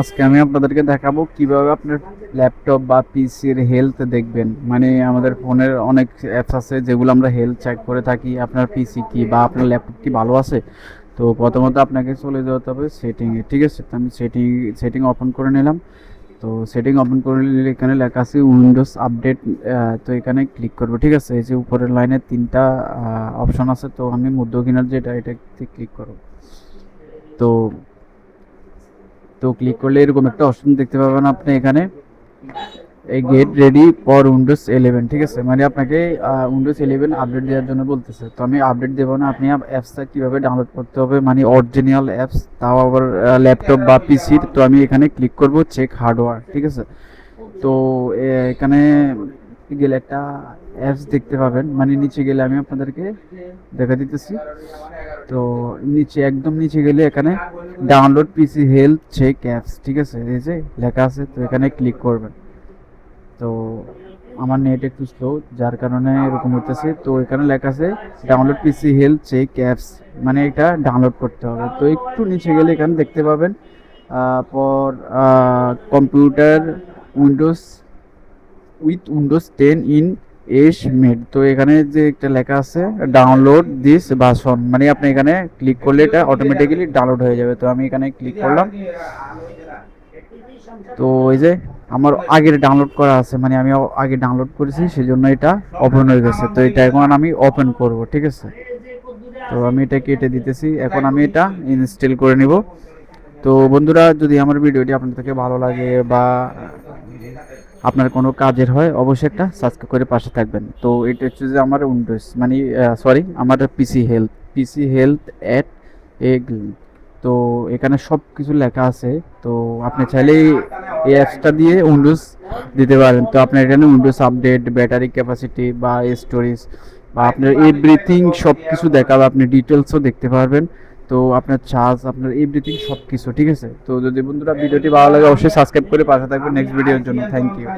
আজকে আমি আপনাদেরকে দেখাবো কীভাবে আপনার ল্যাপটপ বা পিসির হেলথ দেখবেন। মানে আমাদের ফোনের অনেক অ্যাপস আছে যেগুলো আমরা হেলথ চেক করে থাকি, আপনার পিসি কি বা আপনার ল্যাপটপ কি ভালো আছে। তো প্রথমত আপনাকে চলে যেতে হবে সেটিংয়ে ঠিক আছে? তো আমি সেটিং সেটিং ওপেন করে নিলাম। তো সেটিং ওপেন করে নিলে এখানে লেখা আছে উইন্ডোজ আপডেট তো এখানে ক্লিক করব, ঠিক আছে? এই যে উপরের লাইনে তিনটা অপশন আছে, তো আমি মধ্য কিনার যেটা, এটাতে ক্লিক করব। তো তো ক্লিক করলে এরকম একটা অপশন দেখতে পাবেন আপনি এখানে। এই get ready for Windows eleven ঠিক আছে? মানে আপনাকে উইন্ডোজ ইলেভেন আপডেট দেওয়ার জন্য বলতেছে। তো আমি আপডেট দেবো না, আপনি অ্যাপসটা কীভাবে ডাউনলোড করতে হবে? মানে অরিজিনাল অ্যাপস তাও আবার ল্যাপটপ বা পিসির তো আমি এখানে ক্লিক করব চেক হার্ডওয়্যার ঠিক আছে? তো এখানে গেলে একটা অ্যাপস দেখতে পাবেন। মানে নিচে গেলে আমি আপনাদেরকে দেখা দিতেছি। তো নিচে, একদম নিচে গেলে এখানে download PC health check apps ঠিক আছে? এই যে লেখা আছে, তো এখানে ক্লিক করবেন। তো আমার নেট একটু স্লো যার কারণে এরকম হতেছে তো এখানে লেখা আছে download PC health check apps মানে এটা ডাউনলোড করতে হবে। তো একটু নিচে গেলে এখানে দেখতে পাবেন পর computer Windows with Windows ten in S mode তো এখানে যে একটা লেখা আছে ডাউনলোড দিস ভার্সন মানে আপনি এখানে ক্লিক করলে এটা অটোমেটিক্যালি ডাউনলোড হয়ে যাবে। তো আমি এখানে ক্লিক করলাম। তো এই যে আমার আগের ডাউনলোড করা আছে মানে আমি আগে ডাউনলোড করেছি সেই জন্য এটা ওপেন হয়ে গেছে। তো এটা এখন আমি ওপেন করব, ঠিক আছে? তো আমি এটা কেটে দিতেছি। এখন আমি এটা ইনস্টল করে নিব। তো বন্ধুরা, যদি আমার ভিডিওটি আপনার থেকে ভালো লাগে বা আপনার কোনো কাজের হয়, অবশ্যই একটা সাবস্ক্রাইব করে পাশে থাকবেন। তো এটা হচ্ছে যে আমার উইন্ডোজ মানে সরি আমার PC health PC health at egg তো এখানে সব কিছু লেখা আছে, তো আপনি চাইলেই এই অ্যাপসটা দিয়ে উইন্ডোজ দিতে পারেন। তো আপনার এখানে উইন্ডোজ আপডেট ব্যাটারি ক্যাপাসিটি বা স্টোরেজ বা আপনার এভরিথিং সব কিছু দেখাবে, আপনি ডিটেলসও দেখতে পারবেন। তো আপনার চার্জ আপনার এভরিথিং সব কিছু ঠিক আছে? তো যদি বন্ধুরা ভিডিওটি ভালো লাগে, অবশ্যই সাবস্ক্রাইব করে পাশে থাকবেন নেক্সট ভিডিওর জন্য। Thank you